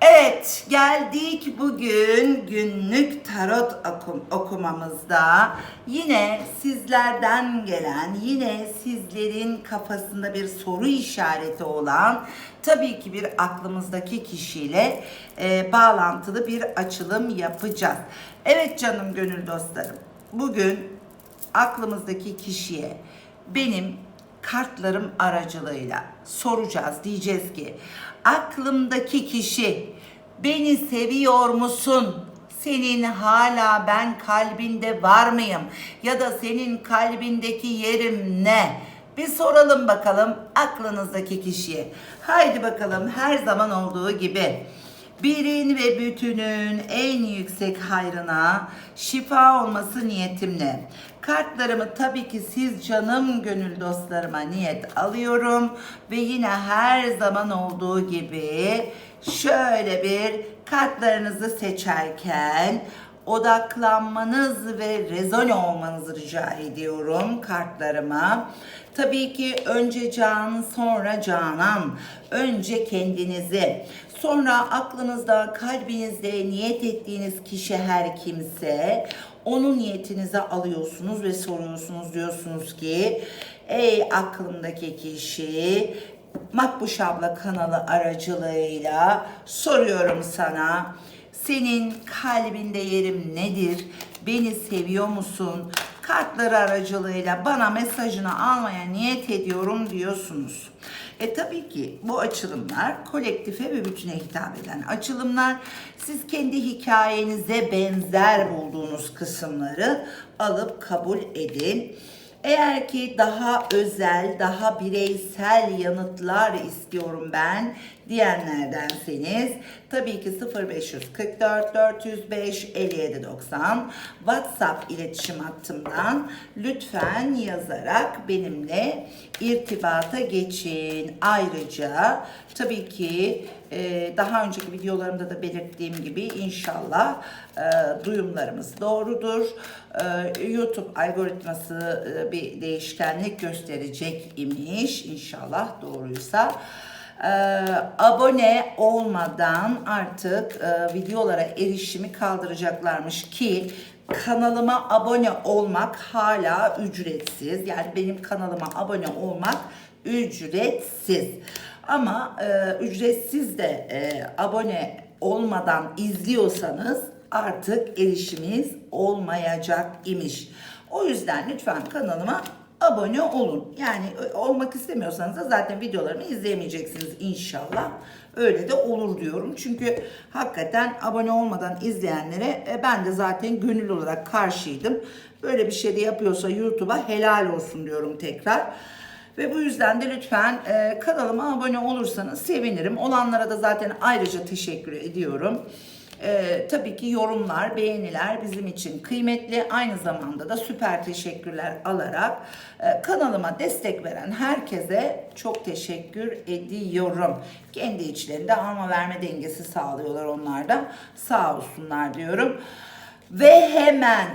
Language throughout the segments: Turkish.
Evet, geldik bugün günlük tarot okum, okumamızda. Yine sizlerden gelen, yine sizlerin kafasında bir soru işareti olan, tabii ki bir aklımızdaki kişiyle e, bağlantılı bir açılım yapacağız. Evet canım gönül dostlarım, bugün aklımızdaki kişiye benim kartlarım aracılığıyla soracağız. Diyeceğiz ki aklımdaki kişi beni seviyor musun? Senin hala ben kalbinde var mıyım? Ya da senin kalbindeki yerim ne? Bir soralım bakalım aklınızdaki kişiye. Haydi bakalım her zaman olduğu gibi birin ve bütünün en yüksek hayrına şifa olması niyetimle. Kartlarımı tabii ki siz canım gönül dostlarıma niyet alıyorum ve yine her zaman olduğu gibi şöyle bir kartlarınızı seçerken odaklanmanız ve rezone olmanızı rica ediyorum kartlarıma. Tabii ki önce can, sonra canan. Önce kendinizi, sonra aklınızda, kalbinizde niyet ettiğiniz kişi her kimse onun niyetinize alıyorsunuz ve soruyorsunuz diyorsunuz ki ey aklımdaki kişi Makbuş abla kanalı aracılığıyla soruyorum sana. Senin kalbinde yerim nedir? Beni seviyor musun? Kartları aracılığıyla bana mesajını almaya niyet ediyorum diyorsunuz. E tabii ki bu açılımlar kolektife ve bütüne hitap eden açılımlar. Siz kendi hikayenize benzer bulduğunuz kısımları alıp kabul edin. Eğer ki daha özel, daha bireysel yanıtlar istiyorum ben diyenlerdenseniz tabii ki 0544 405 57 90 WhatsApp iletişim hattımdan lütfen yazarak benimle irtibata geçin. Ayrıca tabii ki e, daha önceki videolarımda da belirttiğim gibi inşallah e, duyumlarımız doğrudur. E, YouTube algoritması e, bir değişkenlik gösterecek imiş inşallah doğruysa. E, abone olmadan artık e, videolara erişimi kaldıracaklarmış ki kanalıma abone olmak hala ücretsiz. Yani benim kanalıma abone olmak ücretsiz. Ama e, ücretsiz de e, abone olmadan izliyorsanız artık erişiminiz olmayacak imiş. O yüzden lütfen kanalıma abone olun. Yani e, olmak istemiyorsanız da zaten videolarımı izleyemeyeceksiniz inşallah. Öyle de olur diyorum. Çünkü hakikaten abone olmadan izleyenlere e, ben de zaten gönül olarak karşıydım. Böyle bir şey de yapıyorsa YouTube'a helal olsun diyorum tekrar. Ve bu yüzden de lütfen e, kanalıma abone olursanız sevinirim. Olanlara da zaten ayrıca teşekkür ediyorum. E, tabii ki yorumlar, beğeniler bizim için kıymetli. Aynı zamanda da süper teşekkürler alarak e, kanalıma destek veren herkese çok teşekkür ediyorum. Kendi içlerinde alma verme dengesi sağlıyorlar onlar da. Sağ olsunlar diyorum. Ve hemen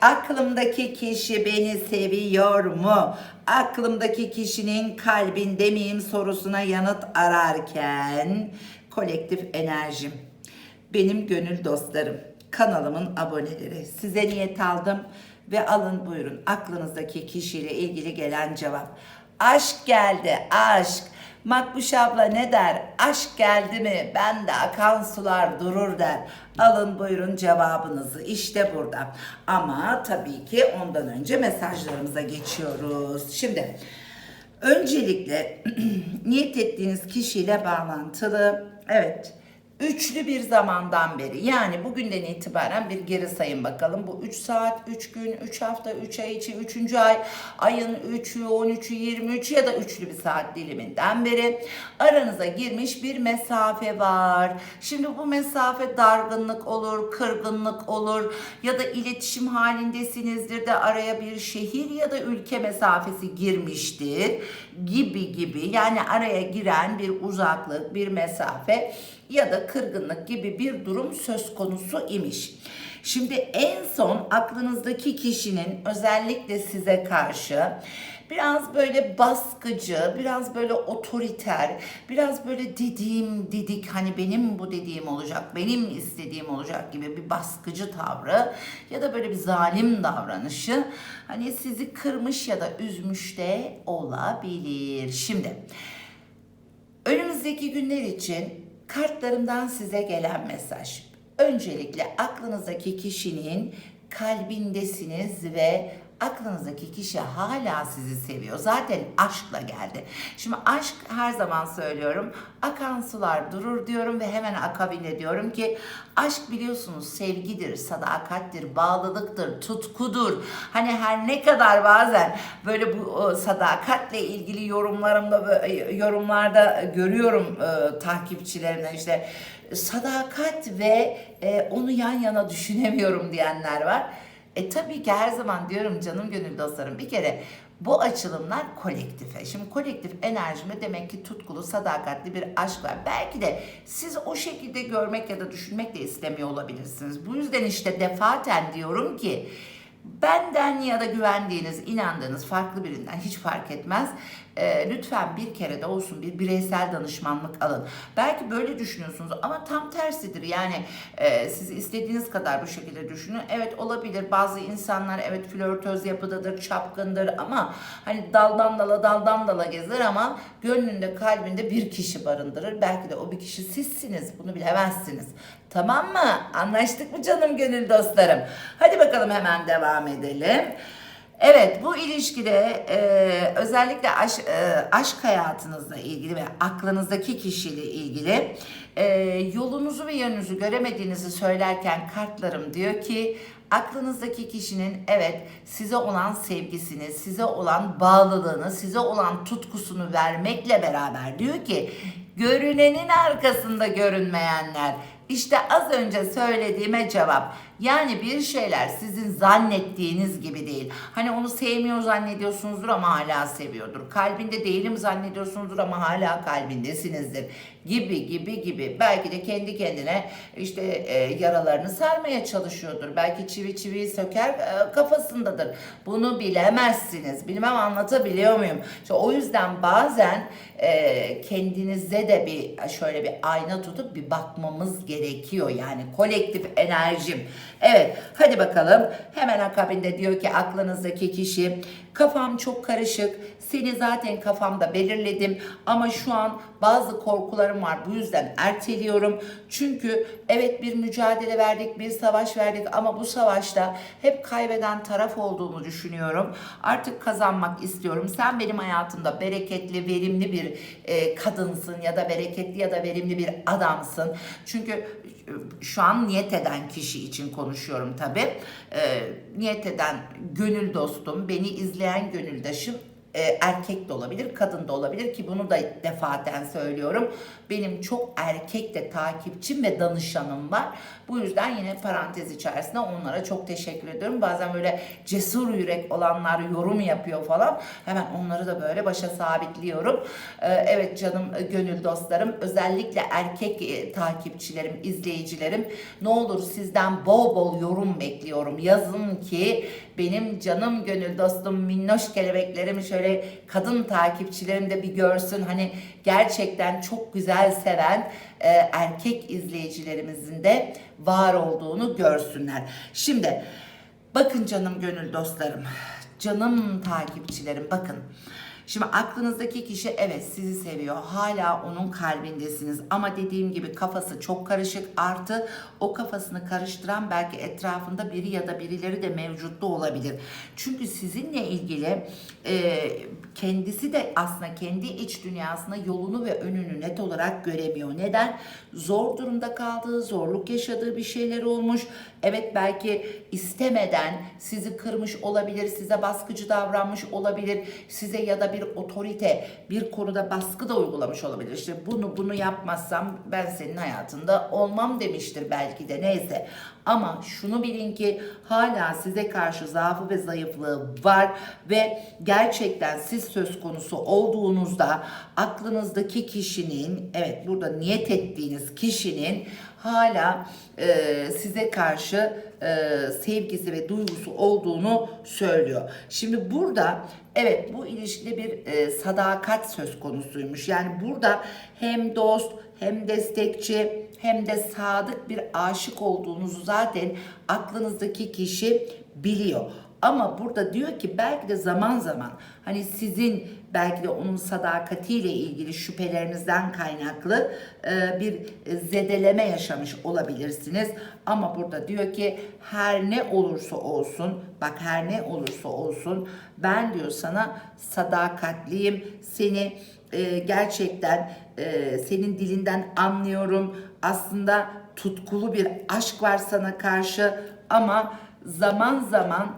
aklımdaki kişi beni seviyor mu? Aklımdaki kişinin kalbinde miyim sorusuna yanıt ararken kolektif enerjim, benim gönül dostlarım, kanalımın aboneleri size niyet aldım ve alın buyurun aklınızdaki kişiyle ilgili gelen cevap. Aşk geldi aşk. Makbuş abla ne der? Aşk geldi mi? Ben de akan sular durur der. Alın buyurun cevabınızı. İşte burada. Ama tabii ki ondan önce mesajlarımıza geçiyoruz. Şimdi öncelikle niyet ettiğiniz kişiyle bağlantılı evet üçlü bir zamandan beri yani bugünden itibaren bir geri sayın bakalım. Bu 3 saat, 3 gün, 3 hafta, 3 ay içi, 3. ay, ayın 3'ü, 13'ü, 23'ü ya da üçlü bir saat diliminden beri aranıza girmiş bir mesafe var. Şimdi bu mesafe dargınlık olur, kırgınlık olur ya da iletişim halindesinizdir de araya bir şehir ya da ülke mesafesi girmiştir gibi gibi yani araya giren bir uzaklık, bir mesafe ya da kırgınlık gibi bir durum söz konusu imiş. Şimdi en son aklınızdaki kişinin özellikle size karşı biraz böyle baskıcı, biraz böyle otoriter, biraz böyle dediğim didik hani benim bu dediğim olacak, benim istediğim olacak gibi bir baskıcı tavrı ya da böyle bir zalim davranışı hani sizi kırmış ya da üzmüş de olabilir. Şimdi Önümüzdeki günler için kartlarımdan size gelen mesaj. Öncelikle aklınızdaki kişinin kalbindesiniz ve aklınızdaki kişi hala sizi seviyor. Zaten aşkla geldi. Şimdi aşk her zaman söylüyorum. Akan sular durur diyorum ve hemen akabinde diyorum ki aşk biliyorsunuz sevgidir, sadakattir, bağlılıktır, tutkudur. Hani her ne kadar bazen böyle bu o, sadakatle ilgili yorumlarımda yorumlarda görüyorum e, takipçilerimden işte sadakat ve e, onu yan yana düşünemiyorum diyenler var. E tabii ki her zaman diyorum canım gönül dostlarım bir kere bu açılımlar kolektife. Şimdi kolektif enerjime demek ki tutkulu, sadakatli bir aşk var. Belki de siz o şekilde görmek ya da düşünmek de istemiyor olabilirsiniz. Bu yüzden işte defaten diyorum ki benden ya da güvendiğiniz, inandığınız farklı birinden hiç fark etmez. Ee, lütfen bir kere de olsun bir bireysel danışmanlık alın. Belki böyle düşünüyorsunuz ama tam tersidir. Yani e, siz istediğiniz kadar bu şekilde düşünün. Evet olabilir. Bazı insanlar evet flörtöz yapıdadır, çapkındır ama hani daldan dala daldan dala gezer ama gönlünde kalbinde bir kişi barındırır. Belki de o bir kişi sizsiniz. Bunu bilemezsiniz. Tamam mı? Anlaştık mı canım gönül dostlarım? Hadi bakalım hemen devam edelim. Evet bu ilişkide e, özellikle aşk, e, aşk hayatınızla ilgili ve aklınızdaki kişiyle ilgili e, yolunuzu ve yönünüzü göremediğinizi söylerken kartlarım diyor ki aklınızdaki kişinin evet size olan sevgisini, size olan bağlılığını, size olan tutkusunu vermekle beraber diyor ki görünenin arkasında görünmeyenler. İşte az önce söylediğime cevap. Yani bir şeyler sizin zannettiğiniz gibi değil. Hani onu sevmiyor zannediyorsunuzdur ama hala seviyordur. Kalbinde değilim zannediyorsunuzdur ama hala kalbindesinizdir. Gibi gibi gibi. Belki de kendi kendine işte e, yaralarını sarmaya çalışıyordur. Belki çivi çiviyi söker e, kafasındadır. Bunu bilemezsiniz. Bilmem anlatabiliyor muyum? İşte o yüzden bazen e, kendinize de bir şöyle bir ayna tutup bir bakmamız gerekiyor. Yani kolektif enerjim. Evet hadi bakalım hemen akabinde diyor ki aklınızdaki kişi kafam çok karışık seni zaten kafamda belirledim ama şu an bazı korkularım var bu yüzden erteliyorum. Çünkü evet bir mücadele verdik bir savaş verdik ama bu savaşta hep kaybeden taraf olduğumu düşünüyorum. Artık kazanmak istiyorum. Sen benim hayatımda bereketli verimli bir e, kadınsın ya da bereketli ya da verimli bir adamsın. Çünkü e, şu an niyet eden kişi için konuşuyorum tabi. E, niyet eden gönül dostum, beni izleyen gönüldaşım e, erkek de olabilir, kadın da olabilir ki bunu da defaten söylüyorum. Benim çok erkek de takipçim ve danışanım var. Bu yüzden yine parantez içerisinde onlara çok teşekkür ediyorum. Bazen böyle cesur yürek olanlar yorum yapıyor falan. Hemen onları da böyle başa sabitliyorum. E, evet canım e, gönül dostlarım, özellikle erkek e, takipçilerim, izleyicilerim ne olur sizden bol bol yorum bekliyorum. Yazın ki benim canım gönül dostum minnoş kelebeklerimi şöyle kadın takipçilerim de bir görsün. Hani gerçekten çok güzel seven e, erkek izleyicilerimizin de var olduğunu görsünler. Şimdi bakın canım gönül dostlarım, canım takipçilerim bakın. Şimdi aklınızdaki kişi evet sizi seviyor. Hala onun kalbindesiniz. Ama dediğim gibi kafası çok karışık. Artı o kafasını karıştıran belki etrafında biri ya da birileri de mevcutta olabilir. Çünkü sizinle ilgili e, kendisi de aslında kendi iç dünyasında yolunu ve önünü net olarak göremiyor. Neden? Zor durumda kaldığı, zorluk yaşadığı bir şeyler olmuş. Evet belki istemeden sizi kırmış olabilir, size baskıcı davranmış olabilir, size ya da bir otorite bir konuda baskı da uygulamış olabilir. İşte bunu bunu yapmazsam ben senin hayatında olmam demiştir belki de neyse. Ama şunu bilin ki hala size karşı zaafı ve zayıflığı var ve gerçekten siz söz konusu olduğunuzda aklınızdaki kişinin evet burada niyet ettiğiniz kişinin hala e, size karşı e, sevgisi ve duygusu olduğunu söylüyor. Şimdi burada evet bu ilişkide bir e, sadakat söz konusuymuş. Yani burada hem dost hem destekçi hem de sadık bir aşık olduğunuzu zaten aklınızdaki kişi biliyor. Ama burada diyor ki belki de zaman zaman hani sizin belki de onun sadakatiyle ilgili şüphelerinizden kaynaklı e, bir zedeleme yaşamış olabilirsiniz. Ama burada diyor ki her ne olursa olsun bak her ne olursa olsun ben diyor sana sadakatliyim seni e, gerçekten e, senin dilinden anlıyorum aslında tutkulu bir aşk var sana karşı ama zaman zaman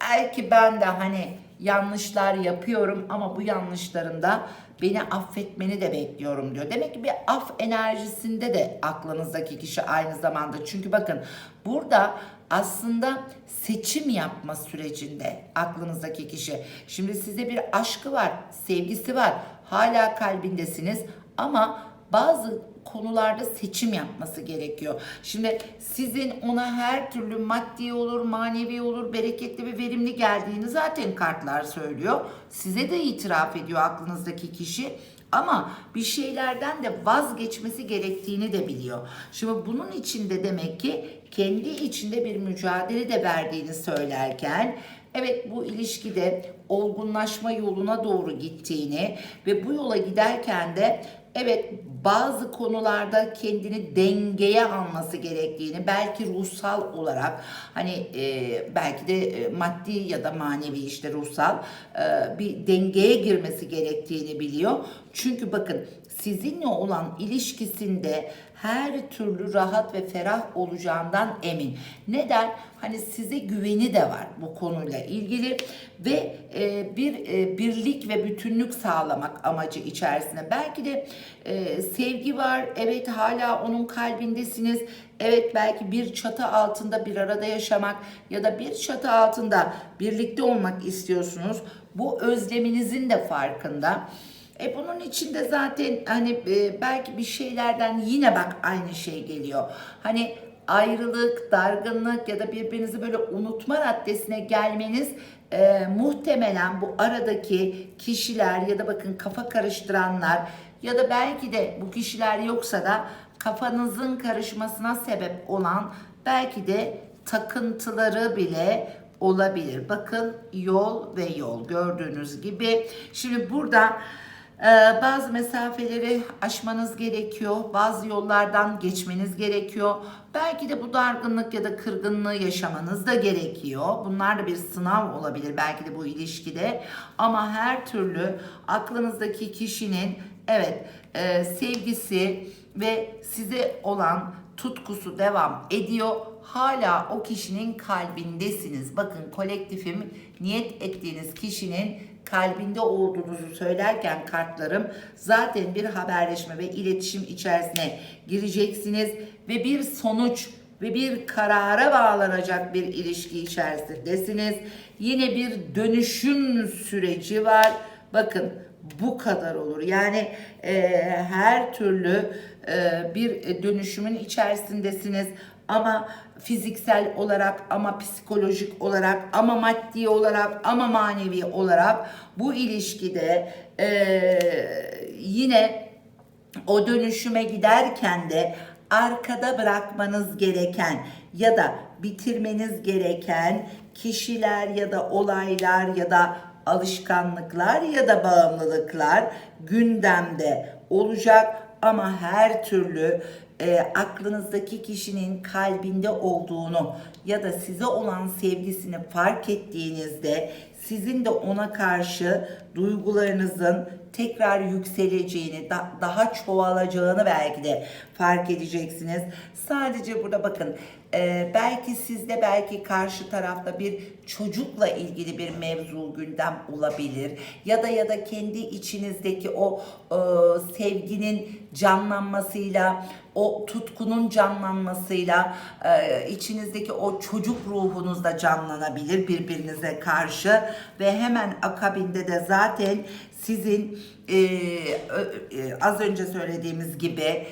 belki ben de hani yanlışlar yapıyorum ama bu yanlışlarında beni affetmeni de bekliyorum diyor. Demek ki bir af enerjisinde de aklınızdaki kişi aynı zamanda. Çünkü bakın burada aslında seçim yapma sürecinde aklınızdaki kişi. Şimdi size bir aşkı var, sevgisi var. Hala kalbindesiniz ama bazı konularda seçim yapması gerekiyor. Şimdi sizin ona her türlü maddi olur, manevi olur, bereketli ve verimli geldiğini zaten kartlar söylüyor. Size de itiraf ediyor aklınızdaki kişi. Ama bir şeylerden de vazgeçmesi gerektiğini de biliyor. Şimdi bunun içinde demek ki kendi içinde bir mücadele de verdiğini söylerken Evet bu ilişkide olgunlaşma yoluna doğru gittiğini ve bu yola giderken de evet bazı konularda kendini dengeye alması gerektiğini belki ruhsal olarak hani e, belki de e, maddi ya da manevi işte ruhsal e, bir dengeye girmesi gerektiğini biliyor. Çünkü bakın sizinle olan ilişkisinde her türlü rahat ve ferah olacağından emin. Neden? Hani size güveni de var bu konuyla ilgili ve e, bir e, birlik ve bütünlük sağlamak amacı içerisinde. Belki de e, sevgi var, evet hala onun kalbindesiniz. Evet belki bir çatı altında bir arada yaşamak ya da bir çatı altında birlikte olmak istiyorsunuz. Bu özleminizin de farkında. E bunun içinde zaten hani e, belki bir şeylerden yine bak aynı şey geliyor. Hani ayrılık, dargınlık ya da birbirinizi böyle unutma raddesine gelmeniz e, muhtemelen bu aradaki kişiler ya da bakın kafa karıştıranlar ya da belki de bu kişiler yoksa da kafanızın karışmasına sebep olan belki de takıntıları bile olabilir. Bakın yol ve yol gördüğünüz gibi. Şimdi burada bazı mesafeleri aşmanız gerekiyor. Bazı yollardan geçmeniz gerekiyor. Belki de bu dargınlık ya da kırgınlığı yaşamanız da gerekiyor. Bunlar da bir sınav olabilir belki de bu ilişkide. Ama her türlü aklınızdaki kişinin evet e, sevgisi ve size olan tutkusu devam ediyor. Hala o kişinin kalbindesiniz. Bakın kolektifim niyet ettiğiniz kişinin kalbinde olduğunuzu söylerken kartlarım zaten bir haberleşme ve iletişim içerisine gireceksiniz ve bir sonuç ve bir karara bağlanacak bir ilişki içerisindesiniz. Yine bir dönüşüm süreci var. Bakın bu kadar olur. Yani e, her türlü e, bir dönüşümün içerisindesiniz ama fiziksel olarak ama psikolojik olarak ama maddi olarak ama manevi olarak bu ilişkide e, yine o dönüşüme giderken de arkada bırakmanız gereken ya da bitirmeniz gereken kişiler ya da olaylar ya da alışkanlıklar ya da bağımlılıklar gündemde olacak. Ama her türlü e, aklınızdaki kişinin kalbinde olduğunu ya da size olan sevgisini fark ettiğinizde sizin de ona karşı duygularınızın tekrar yükseleceğini, da- daha çoğalacağını belki de fark edeceksiniz. Sadece burada bakın, e, belki sizde belki karşı tarafta bir çocukla ilgili bir mevzu gündem olabilir ya da ya da kendi içinizdeki o e, sevginin canlanmasıyla, o tutkunun canlanmasıyla e, içinizdeki o çocuk ruhunuz da canlanabilir birbirinize karşı ve hemen akabinde de zaten sizin e, e, az önce söylediğimiz gibi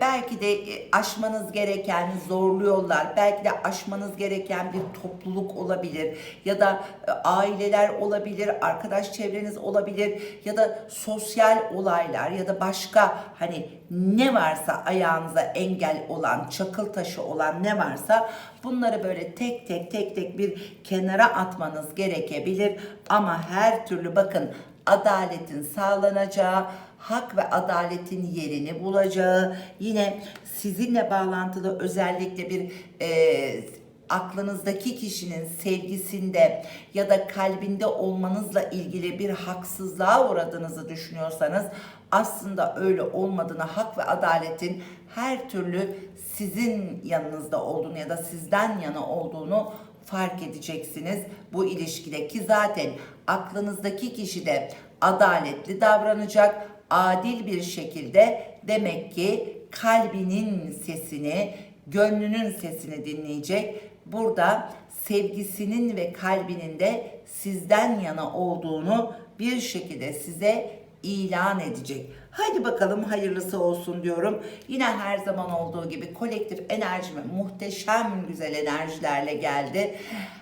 belki de e, aşmanız gereken zorlu yollar, belki de aşmanız gereken bir topluluk olabilir ya da e, aileler olabilir, arkadaş çevreniz olabilir ya da sosyal olaylar ya da başka hani ne varsa ayağınıza engel olan, çakıl taşı olan ne varsa bunları böyle tek tek tek tek bir kenara atmanız gerekebilir. Ama her türlü bakın adaletin sağlanacağı, hak ve adaletin yerini bulacağı, yine sizinle bağlantılı özellikle bir e, aklınızdaki kişinin sevgisinde ya da kalbinde olmanızla ilgili bir haksızlığa uğradığınızı düşünüyorsanız aslında öyle olmadığını, hak ve adaletin her türlü sizin yanınızda olduğunu ya da sizden yana olduğunu fark edeceksiniz bu ilişkide. Ki zaten aklınızdaki kişi de adaletli davranacak, adil bir şekilde demek ki kalbinin sesini, gönlünün sesini dinleyecek. Burada sevgisinin ve kalbinin de sizden yana olduğunu bir şekilde size ilan edecek. Hadi bakalım hayırlısı olsun diyorum. Yine her zaman olduğu gibi kolektif enerjime muhteşem güzel enerjilerle geldi.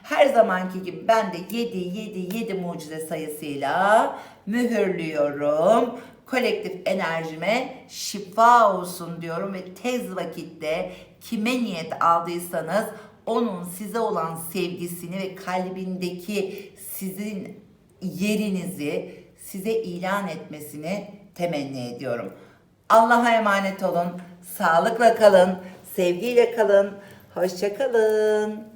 Her zamanki gibi ben de 7 7 7 mucize sayısıyla mühürlüyorum. Kolektif enerjime şifa olsun diyorum ve tez vakitte kime niyet aldıysanız onun size olan sevgisini ve kalbindeki sizin yerinizi size ilan etmesini temenni ediyorum. Allah'a emanet olun. Sağlıkla kalın. Sevgiyle kalın. Hoşça kalın.